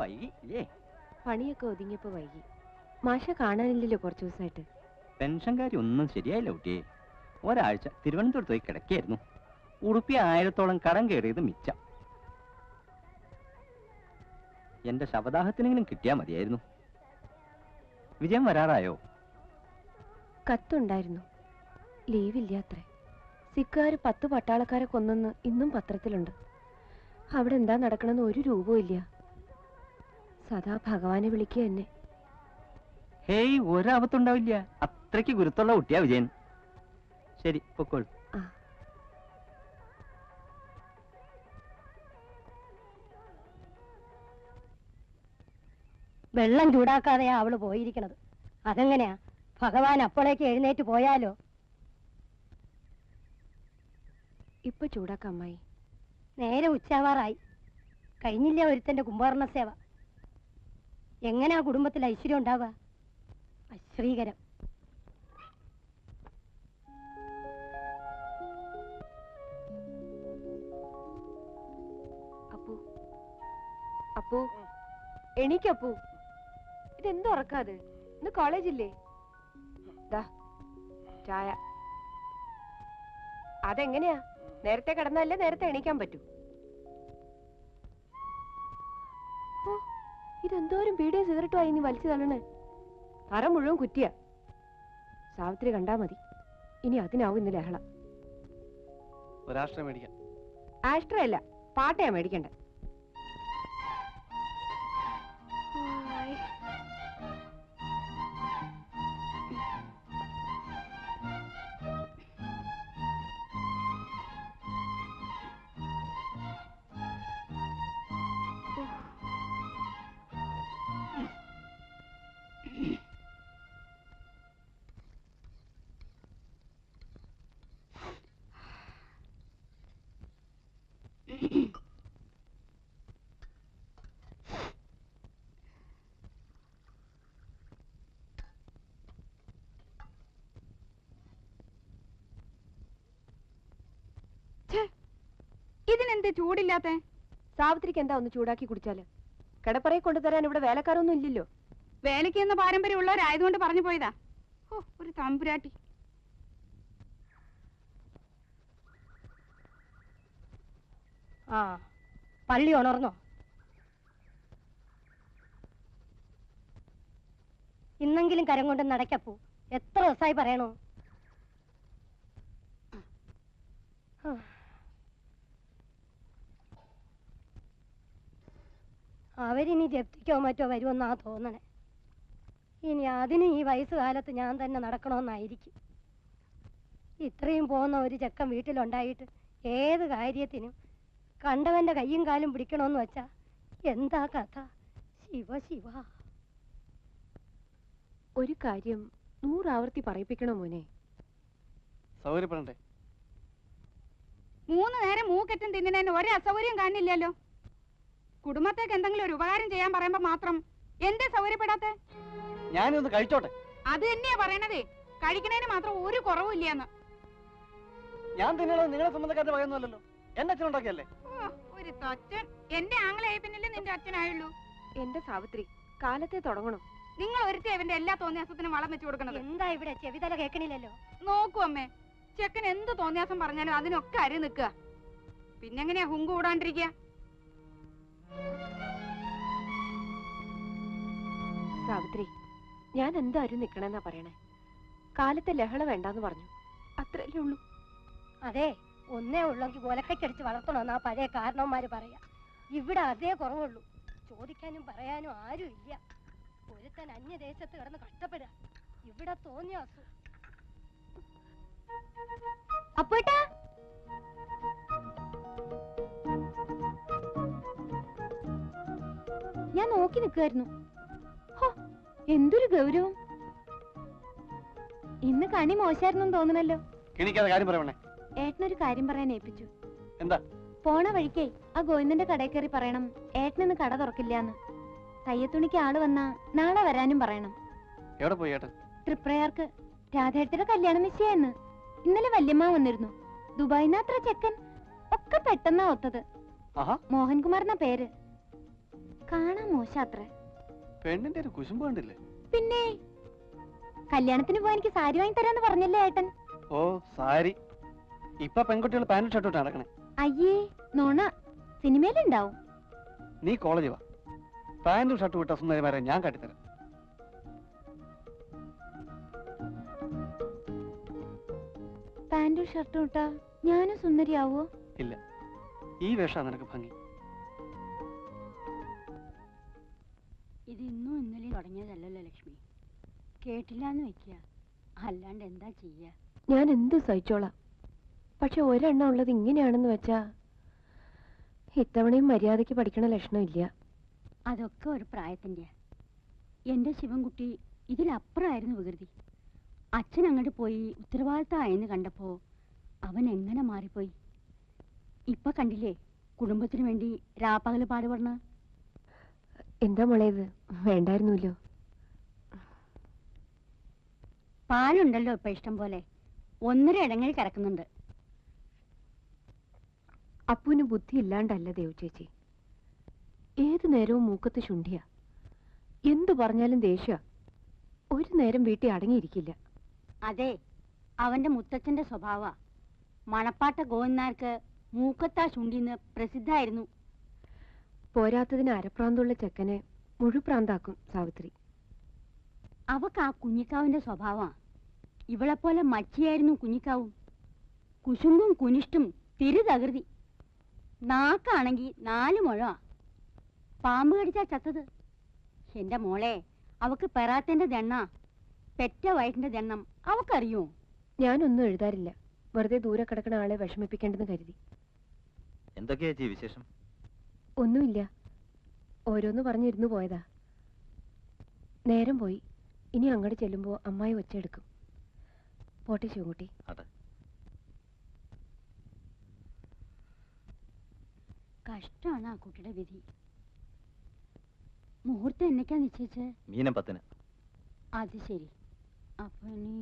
വൈകി ഇല്ലേ? പണിയൊക്കെ ഒതുങ്ങിയപ്പോ വൈകി. മാഷ കാണാനില്ലല്ലോ കുറച്ചു ദിവസമായിട്ട് പെൻഷൻകാരി ഒന്നും ശരിയായില്ല കുട്ടിയെ. ഒരാഴ്ച തിരുവനന്തപുരത്ത് പോയി കിടക്കായിരുന്നു. ഉടുപ്പി ആയിരത്തോളം കടം കയറിയത് മിച്ചം. എന്റെ ശവദാഹത്തിനെങ്കിലും കിട്ടിയാ മതിയായിരുന്നു. വിജയം വരാറായോ? കത്തുണ്ടായിരുന്നു. ലീവില്ലാത്രേ. സിക്കാര് പത്ത് പട്ടാളക്കാരെ കൊന്നെന്ന് ഇന്നും പത്രത്തിലുണ്ട്. അവിടെ എന്താ നടക്കണമെന്ന് ഒരു രൂപവും ഇല്ല. സദാ ഭഗവാനെ വിളിക്കുക എന്നെ. ഹേയ് ഒരാപത്തുണ്ടാവില്ല അത്രയ്ക്ക് ഗുരുത്തുള്ള കുട്ടിയാ വിജയൻ. ശരി പൊക്കോൾ വെള്ളം ചൂടാക്കാതെയാ അവൾ പോയിരിക്കണത്. അതെങ്ങനെയാ? ഭഗവാൻ അപ്പോഴേക്ക് എഴുന്നേറ്റ് പോയാലോ? ഇപ്പൊ ചൂടാക്കാം അമ്മായി. നേരെ ഉച്ചാവാറായി. കഴിഞ്ഞില്ല ഒരുത്തന്റെ കുംഭകർണ സേവ? എങ്ങനെയാ കുടുംബത്തിൽ ഐശ്വര്യം ഉണ്ടാവുക? അശ്രീകരം. അപ്പു. അപ്പു. എണീക്കപ്പു. ഇതെന്തോ ഉറക്കാത്? ഇന്ന് കോളേജില്ലേ ചായ. അതെങ്ങനെയാ? നേരത്തെ കിടന്നല്ലേ നേരത്തെ എണീക്കാൻ പറ്റൂ? ഓ ഇതെന്തോരം പീഡിയ സിഗരറ്റുമായി നീ വലിച്ചു തള്ളണേ? തറ മുഴുവൻ കുറ്റിയ. സാവിത്രി കണ്ടാ മതി. ഇനി അതിനാവും ഇന്ന് ലഹള മേടിക്കാം. ആഷ്ട്രയല്ല പാട്ടയാ മേടിക്കണ്ടേ. ഇതിനെന്ത് ചൂടില്ലാത്ത? സാവിത്രിക്ക് എന്താ ഒന്ന് ചൂടാക്കി കുടിച്ചാൽ? കിടപ്പറയെ കൊണ്ടുതരാൻ ഇവിടെ വേലക്കാരൊന്നും ഇല്ലല്ലോ. വേലയ്ക്ക് എന്ന പാരമ്പര്യമുള്ളവരായതുകൊണ്ട് പറഞ്ഞു പോയതാ. ഓ ഒരു തമ്പുരാട്ടി. ആ പള്ളി ഉണർന്നോ? ഇന്നെങ്കിലും കരം കൊണ്ട് നടക്കപ്പോ എത്ര ദിവസമായി പറയണോ? ആ. അവരിനി ജപ്തിക്കോ മറ്റോ വരുമെന്നാ തോന്നണേ. ഇനി അതിന് ഈ വയസ്സുകാലത്ത് ഞാൻ തന്നെ നടക്കണമെന്നായിരിക്കും. ഇത്രയും പോകുന്ന ഒരു ചെക്കൻ വീട്ടിലുണ്ടായിട്ട് ഏത് കാര്യത്തിനും കണ്ടവന്റെ കയ്യും കാലും പിടിക്കണമെന്ന് വെച്ചാ എന്താ കഥ? ശിവ ശിവ. ഒരു കാര്യം നൂറാവർത്തി പറയിപ്പിക്കണോ മോനെ. സൗകര്യപ്പെടണ്ടേ? മൂന്ന് നേരം മൂക്കറ്റം തിന്നിനെ ഒരേ അസൗകര്യം കാണില്ലല്ലോ. കുടുംബത്തേക്ക് എന്തെങ്കിലും ഒരു ഉപകാരം ചെയ്യാൻ പറയുമ്പോ മാത്രം എന്തേ സൗകര്യപ്പെടാത്തെ? ഞാനൊന്ന് കഴിച്ചോട്ടെ. അത് തന്നെയാ പറയണതേ. കഴിക്കണേന് മാത്രം ഒരു കുറവും കുറവുമില്ലാന്ന് ഞാൻ തിന്നണത് നിങ്ങളെ സംബന്ധക്കാരുടെ പറയുന്നല്ലോ എന്റെ അച്ഛൻ ഉണ്ടാക്കിയല്ലേ ഒരു തച്ചൻ. എന്റെ ആങ്ങളെ പിന്നല്ലേ നിന്റെ അച്ഛനായുള്ളൂ. എന്റെ സാവിത്രി കാലത്തെ തുടങ്ങണം. നിങ്ങൾ ഒരുത്തി അവന്റെ എല്ലാ തോന്നിയാസത്തിനും വളം വെച്ചു കൊടുക്കണത്. എന്താ ഇവിടെ ചെവിതല കേൾക്കണില്ലല്ലോ നോക്കൂ അമ്മേ. ചെക്കൻ എന്ത് തോന്നിയാസം പറഞ്ഞാലും അതിനൊക്കെ അരി നിക്കുക പിന്നെങ്ങനെയാ ഹുങ്ക് കൂടാണ്ടിരിക്കുക? സാവിത്രി ഞാൻ എന്തായാലും നിക്കണെന്നാ പറയണേ? കാലത്തെ ലഹള വേണ്ടാന്ന് പറഞ്ഞു. അത്രല്ലേ ഉള്ളൂ. അതെ ഒന്നേ ഉള്ളെങ്കിൽ ഒലക്കച്ചടിച്ച് വളർത്തണമെന്നാ പഴയ കാരണവന്മാര് പറയാ. ഇവിടെ അതേ കുറവുള്ളൂ. ചോദിക്കാനും പറയാനും ആരും ഇല്ല. ഒരുത്തൻ അന്യദേശത്ത് കിടന്ന് കഷ്ടപ്പെടുക. ഇവിടെ തോന്നിയ അസു അപ്പോട്ടാ ഞാൻ നോക്കി നിൽക്കുമായിരുന്നു എന്തൊരു ഗൗരവം. ഇന്ന് കണി മോശായിരുന്നു തോന്നണല്ലോ. ഏട്ടനൊരു കാര്യം പറയാൻ ഏൽപ്പിച്ചു. എന്താ? പോണ വഴിക്കേ ആ ഗോവിന്ദന്റെ കടയിൽ കയറി പറയണം. ഏട്ടനിന്ന് കട തുറക്കില്ലാന്ന്. തയ്യത്തുണിക്ക് ആൾ വന്നാ നാളെ വരാനും പറയണം. എവിടെ പോയി ഏട്ടൻ? തൃപ്രയാർക്ക് രാധേട്ടയുടെ കല്യാണം നിശ്ചയെന്ന് ഇന്നലെ വല്യമ്മ വന്നിരുന്നു. ദുബായിന്നാത്ര ചെക്കൻ ഒക്കെ പെട്ടെന്നാ ഒത്തത്. മോഹൻകുമാറിന്റെ പേര്. കാണാൻ മോശാത്ര പെണ്ണിന്റെ ഒരു കുശുമ്പ് കണ്ടില്ലേ? പിന്നെ? കല്യാണത്തിന് പോവാൻ എനിക്ക് സാരി വാങ്ങി തരാന്ന് പറഞ്ഞല്ലേ ഏട്ടൻ? ഓ സാരി. ഇപ്പൊ പെൺകുട്ടികൾ പാന്റ് ഷർട്ടോട്ട് നടക്കണേ. അയ്യേ നോണ സിനിമയിലുണ്ടാവും. നീ കോളേജ് വാ. പാന്റും ഷർട്ടും ഇട്ട സുന്ദരിമാരെ ഞാൻ കാട്ടിത്തരാം. പാന്റും ഷർട്ടും ഇട്ടാ ഞാനും സുന്ദരിയാവോ? ഇല്ല. ഈ വേഷം നിനക്ക് ഭംഗി. ഇത് ഇന്നും ഇന്നലെയും തുടങ്ങിയതല്ലല്ലോ ലക്ഷ്മി. കേട്ടില്ല എന്ന് വെക്കുക അല്ലാണ്ട് എന്താ ചെയ്യാ? ഞാൻ എന്ത് സഹിച്ചോളാം. പക്ഷെ ഒരെണ്ണം ഉള്ളത് ഇങ്ങനെയാണെന്ന് വെച്ചാ ഇത്തവണയും മര്യാദയ്ക്ക് പഠിക്കണ ലക്ഷണമില്ല അതൊക്കെ ഒരു പ്രായത്തിന്റെ എന്റെ ശിവൻകുട്ടി ഇതിലപ്പുറമായിരുന്നു വികൃതി. അച്ഛൻ അങ്ങോട്ട് പോയി ഉത്തരവാദിത്തമായെന്ന് കണ്ടപ്പോ അവൻ എങ്ങനെ മാറിപ്പോയി? ഇപ്പൊ കണ്ടില്ലേ കുടുംബത്തിന് വേണ്ടി രാപ്പകൽ പാടുപെടണ? എന്താ മോളെ ഇത്? വേണ്ടായിരുന്നല്ലോ. പാലുണ്ടല്ലോ ഇപ്പൊ ഇഷ്ടം പോലെ. ഒന്നര ഇടങ്ങളിൽ കിടക്കുന്നുണ്ട്. അപ്പുവിന് ബുദ്ധി ഇല്ലാണ്ടല്ല ദേവു ചേച്ചി. ഏതു നേരവും മൂക്കത്ത് ശുണ്ഠിയ എന്തു പറഞ്ഞാലും ദേഷ്യ. ഒരു നേരം വീട്ടിൽ അടങ്ങിയിരിക്കില്ല. അതെ അവന്റെ മുത്തച്ഛന്റെ സ്വഭാവ. മണപ്പാട്ട ഗോവന്നാർക്ക് മൂക്കത്താ ശുണ്ടിന്ന് പ്രസിദ്ധായിരുന്നു പോരാത്തതിന് അരപ്രാന്തുള്ള ചെക്കനെ മുഴുപ്രാന്താക്കും സാവിത്രി. അവക്ക് ആ കുഞ്ഞിക്കാവിന്റെ ഇവളെ പോലെ മച്ചിയായിരുന്നു കുഞ്ഞിക്കാവും. കുശുമ്പും കുനിഷ്ടും തിരുതകൃതി നാക്കാണെങ്കിൽ നാല് മുഴ പാമ്പ് കടിച്ചാ ചത്തത്. എന്റെ മോളെ അവക്ക് പെറാത്തിന്റെ ദണ്ണ. പെറ്റ വയറ്റിന്റെ ദണ്ണം അവക്കറിയോ? ഞാനൊന്നും എഴുതാറില്ല. വെറുതെ ദൂരെ കിടക്കുന്ന ആളെ വിഷമിപ്പിക്കേണ്ടെന്ന് കരുതി. എന്തൊക്കെയാ ചേച്ചി വിശേഷം? ഒന്നുമില്ല. ഓരോന്ന് പറഞ്ഞിരുന്നു പോയതാ. നേരം പോയി. ഇനി അങ്ങോട്ട് ചെല്ലുമ്പോൾ അമ്മായി ഒച്ചെടുക്കും പോട്ടെ ശിവൻകുട്ടി. കഷ്ടമാണ് ആ കുട്ടിയുടെ വിധി. മുഹൂർത്തം എന്നൊക്കെയാ നിശ്ചയിച്ചത് മീനം പത്തിന്. അത് ശരി. അപ്പൊ ഇനി